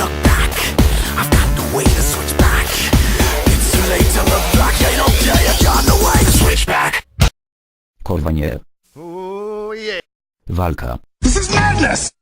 Look back. I've got no way to switch back. It's too late to look back. Ain't okay. I've got no way to switch back. Kurwa nie. Ooh, yeah. Walka. This is madness! Madness.